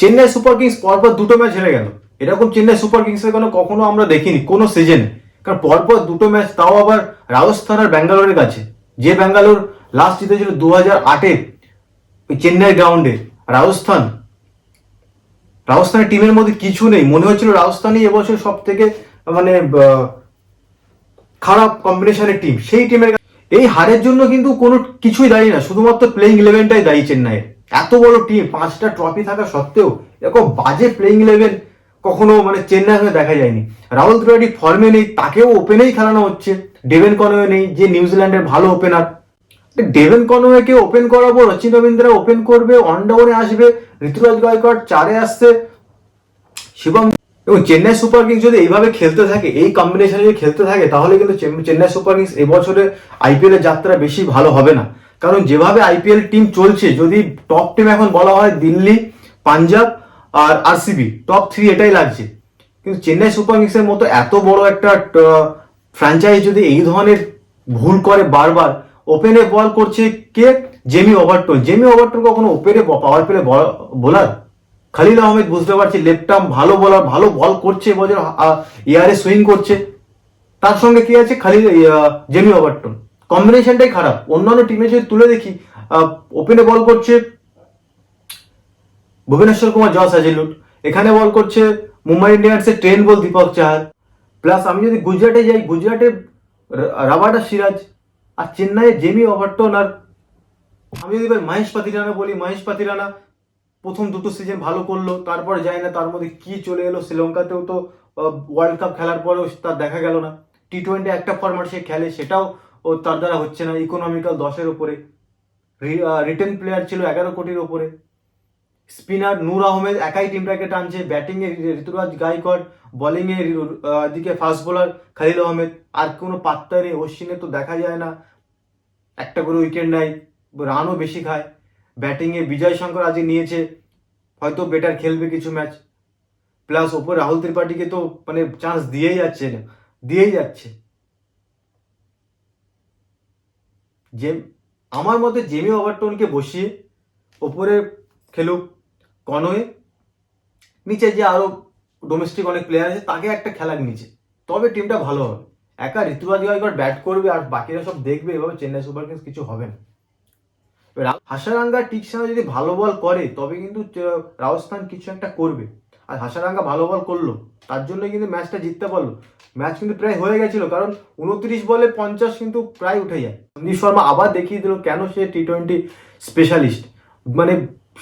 Chennai super Kings পরপর দুটো match হেরে গেল। এরকম চেন্নাই সুপার কিংসের কোনো কখনো আমরা দেখিনি, কোনো সিজনে কারণ পরপর দুটো ম্যাচ তাও আবার রাজস্থান আর ব্যাঙ্গালোরের কাছে। যে ব্যাঙ্গালোর লাস্ট জিতেছিল দু হাজার আটে চেন্নাই গ্রাউন্ডে, রাজস্থান। রাজস্থানের টিমের মধ্যে কিছু নেই। মনে হচ্ছিল রাজস্থানই এবছর সব থেকে মানে খারাপ কম্বিনেশনের টিম সেই টিমের এই হারের জন্য কিন্তু কোনো কিছুই দায়ী না। শুধুমাত্র প্লেইং ইলেভেনটাই দায়ী চেন্নাইয়ের। এত বড় টিম পাঁচটা ট্রফি থাকা সত্ত্বেও এরকম বাজে প্লেইং ইলেভেন কখনো মানে চেন্নাই হয়ে দেখা যায়নি। রাহুল ত্রিপাঠী ফর্মে নেই, তাকেও ওপেনেই খেলানো হচ্ছে। ডেভেন কনওয়ে নেই, যে নিউজিল্যান্ডের ভালো ওপেনার ডেভেন কনওয়েকে ওপেন করাবো, রচিন রবীন্দ্রা ওপেন করবে অনডাউনে আসবে, ঋতুরাজ গায়কোয়াড় চারে আসছে। শিবম এবং চেন্নাই সুপার কিংস যদি এইভাবে খেলতে থাকে, এই কম্বিনেশনে যদি খেলতে থাকে, তাহলে কিন্তু চেন- চেন্নাই সুপার কিংস এবছরে আইপিএল এর যাত্রা বেশি ভালো হবে না। কারণ যেভাবে আইপিএল টিম চলছে যদি টপ টিম এখন বলা হয় দিল্লি পাঞ্জাব আর আরসিবি টপ থ্রি এটাই লাগছে। কিন্তু চেন্নাই সুপার কিংসের মতো এত বড় একটা ফ্র্যাঞ্চাইজ যদি এই ধরনের ভুল করে বারবার ওপেনে বল করছে কে? জেমি ওভারটন জেমি ওভারটন কখনো ওপেনে power play bowler Khalil Ahmed বুঝতে পারছি লেফট আর্ম ভালো বলার ভালো বল করছে এবছর ইয়ারে সুইং করছে। তার সঙ্গে কি আছে? আহ, জেমি ওভারটন কম্বিনেশনটাই খারাপ। অন্যান্য টিমে যদি তুলে দেখি ওপেনে বল করছে ভুবনেশ্বর কুমার জস হাজিলুট এখানে বল করছে Mumbai ইন্ডিয়ান্সের Trent Boult Deepak Chahar. Plus আমি যদি গুজরাটে যাই, গুজরাটে রাবাডা সিরাজ আর চেন্নাইয়ে জেমি ওভারটন আর আমি যদি এবার মহেশ পাতিরানা বলি, মহেশ পাতিরানা প্রথম দুটো সিজন ভালো করল, তারপরে যায় না, তার মধ্যে কি চলে এলো, শ্রীলঙ্কাতেও তো ওয়ার্ল্ড কাপ খেলার পরেও তার দেখা গেল না। টি টোয়েন্টি একটা ফরম্যাট সে খেলে, সেটাও ও তার দ্বারা হচ্ছে না ইকোনমিক্যাল দশের ওপরে রিটেন প্লেয়ার ছিল এগারো কোটির ওপরে স্পিনার নূর আহমেদ একাই টিমটাকে টানছে। ব্যাটিংয়ে ঋতুরাজ গায়কোয়াড় বোলিংয়ে দিকে ফাস্ট বোলার খালিল আহমেদ। আর কোনো পাত্তা নেই, অশ্বিনে তো দেখা যায় না। একটা করে উইকেট নেয় রানও বেশি খায়। ব্যাটিংয়ে বিজয় শঙ্কর আজকে নিয়েছে, হয়তো বেটার খেলবে কিছু ম্যাচ প্লাস ওপর রাহুল ত্রিপাঠীকে তো মানে চান্স দিয়েই যাচ্ছে দিয়েই যাচ্ছে। যে আমার মতে জেমি ওভারটনকে বসিয়ে ওপরে খেলুক কনওয়ে নিচে যে আরও ডোমেস্টিক অনেক প্লেয়ার আছে, তাকে একটা খেলাক নিচে। তবে টিমটা ভালো হবে। একা ঋতুরাজ গায়কোয়াড় ব্যাট করবে আর বাকিরা সব দেখবে, এভাবে চেন্নাই সুপার কিংস কিছু হবে না। এবার হাসারাঙ্গা টিকসানা যদি ভালো বল করে, তবে কিন্তু রাজস্থান কিছু একটা করবে। আর হাসারাঙ্গা ভালো বল করল, তার জন্য কিন্তু ম্যাচটা জিততে পারল। ম্যাচ কিন্তু প্রায় হয়ে গেছিল, কারণ উনত্রিশ বলে পঞ্চাশ কিন্তু প্রায় উঠে যায়। সন্দীপ শর্মা আবার দেখিয়ে দিল কেন সে টি টোয়েন্টি স্পেশালিস্ট মানে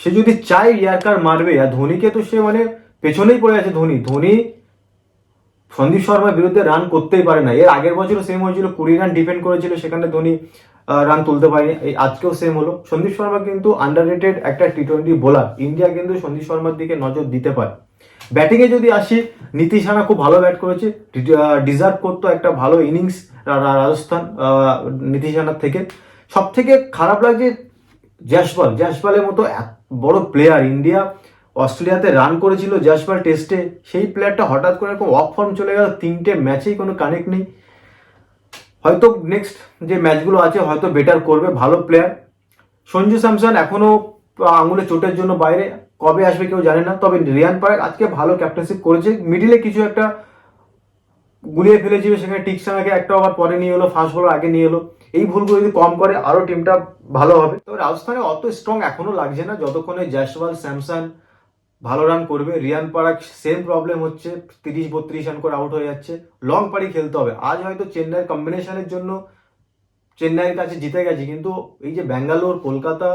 সে যদি চায় ইয়ারকার মারবে, আর ধোনিকে তো সে মানে পেছনেই পড়ে আছে ধোনি। ধোনি সন্দীপ শর্মার বিরুদ্ধে রান করতেই পারে না। এর আগের বছরও সেম হয়েছিল, কুড়ি রান ডিফেন্ড করেছিল, সেখানে ধোনি রান তুলতে পারেনি। এই আজকেও সেম হলো। সন্দীপ শর্মা কিন্তু আন্ডার একটা টি টোয়েন্টি বোলার ইন্ডিয়া কিন্তু সন্দীপ শর্মার দিকে নজর দিতে পারে। ব্যাটিংয়ে যদি আসি, নীতিশ রানা খুব ভালো ব্যাট করেছে। ডিজার্ভ করতো একটা ভালো ইনিংস রাজস্থান নীতিশ রানার থেকে। সব থেকে খারাপ লাগছে জ্যাসপাল জ্যাসপালের মতো বড় প্লেয়ার ইন্ডিয়া অস্ট্রেলিয়াতে রান করেছিল জ্যাসপাল টেস্টে সেই প্লেয়ারটা হঠাৎ করে এরকম অফ ফর্ম চলে গেল, তিনটে ম্যাচেই কোনো কানেক্ট নেই। হয়তো নেক্সট যে ম্যাচগুলো আছে, হয়তো বেটার করবে, ভালো প্লেয়ার সঞ্জু স্যামসন এখনও আঙুলে চোটের জন্য বাইরে। কবে আসবে কেউ জানে না, তবে রিয়ান পারাক আজকে ভালো ক্যাপ্টেনশিপ করেছে। মিডিলে কিছু একটা গুলিয়ে ফেলেছিল, সেখানে টিকসানাকে একটা ওভার পরে নিয়ে এলো ফার্স্ট বলার আগে নিয়ে এলো। এই ভুলগুলো যদি কম করে আরও টিমটা ভালো হবে। তবে রাজস্থানে অত স্ট্রং এখনও লাগছে না, যতক্ষণে জয়সওয়াল স্যামসন ভালো রান করবে। রিয়ান পারাক সেম প্রবলেম হচ্ছে তিরিশ বত্রিশ রান করে আউট হয়ে যাচ্ছে। লং পারি খেলতে হবে। আজ হয়তো চেন্নাইয়ের কম্বিনেশনের জন্য চেন্নাইয়ের কাছে জিতে গেছে, কিন্তু এই যে ব্যাঙ্গালোর, কলকাতা,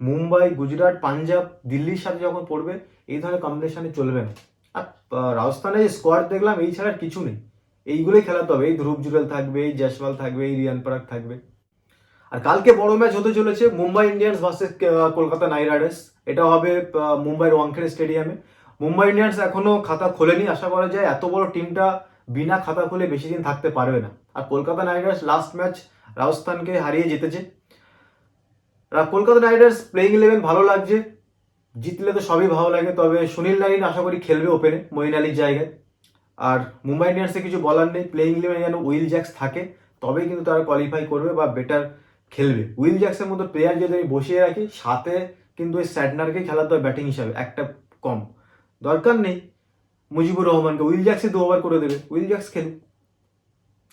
মুম্বাই, গুজরাট, পাঞ্জাব, দিল্লির সাথে যখন পড়বে, এই ধরনের কম্বিনেশনে চলবে না। আর রাজস্থানে যে স্কোয়াড দেখলাম, এই ছাড়া কিছু নেই। এইগুলোই খেলাতে হবে। এই ধ্রুব জুরেল থাকবে, এই জয়সওয়াল থাকবে, এই রিয়ান পারাক থাকবে। আর কালকে বড় ম্যাচ হতে চলেছে Mumbai Indians versus Kolkata Knight Riders. এটা হবে মুম্বাইয়ের ওয়াংখেড়ে স্টেডিয়ামে। মুম্বাই ইন্ডিয়ান্স এখনও খাতা খোলেনি, আশা করা যায় এত বড় টিমটা বিনা খাতা খুলে বেশি দিন থাকতে পারবে না। আর Kolkata Knight Riders last match রাজস্থানকে হারিয়ে জিতেছে। Kolkata Knight Riders playing eleven ভালো লাগছে। জিতলে তো সবই ভালো লাগে, তবে সুনীল নারিন আশা করি খেলবে ওপেনে মঈন আলীর জায়গায়। আর মুম্বাই ইন্ডিয়ান্সে কিছু বলার নেই প্লেইং ইলেভেন যেন উইল জ্যাক্স থাকে, তবেই কিন্তু তারা কোয়ালিফাই করবে বা বেটার খেলবে। উইল জ্যাক্সের মতো প্লেয়ার যদি আমি বসিয়ে রাখি, সাথে কিন্তু ওই স্যাটনারকে খেলাতে হবে ব্যাটিং হিসাবে, একটা কম। দরকার নেই মুজিবুর রহমানকে। উইল জ্যাক্সে দু ওভার করে দেবে। উইল জ্যাক্স খেলুক।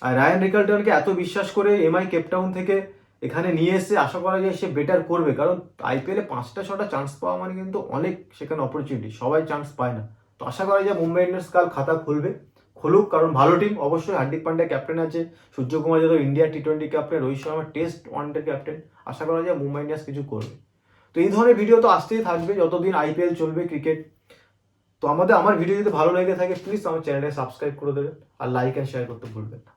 আর রায়ান রিকাল্টনকে এত বিশ্বাস করে এমআই কেপটাউন থেকে এখানে নিয়ে এসে আশা করা যায় সে বেটার করবে। কারণ আইপিএলে পাঁচটা, ছটা চান্স পাওয়া মানে কিন্তু অনেক সেখানে অপরচুনিটি সবাই চান্স পায় না। তো আশা করা যায় মুম্বাই ইন্ডিয়ান্স কাল খাতা খুলবে। খুলুক, কারণ ভালো টিম অবশ্যই হার্দিক পান্ড্যা ক্যাপ্টেন আছে, Suryakumar Yadav India T twenty captain Rohit Sharma test one day captain আশা করা যায় মুম্বাই ইন্ডিয়ান্স কিছু করবে। তো এই ধরনের ভিডিও তো আসতেই থাকবে, যতদিন আইপিএল চলবে ক্রিকেট তো আমাদের, আমার ভিডিও যদি ভালো লেগে থাকে প্লিজ আমার চ্যানেলটাকে সাবস্ক্রাইব করে দেবেন আর লাইক অ্যান্ড শেয়ার করতে ভুলবেন না।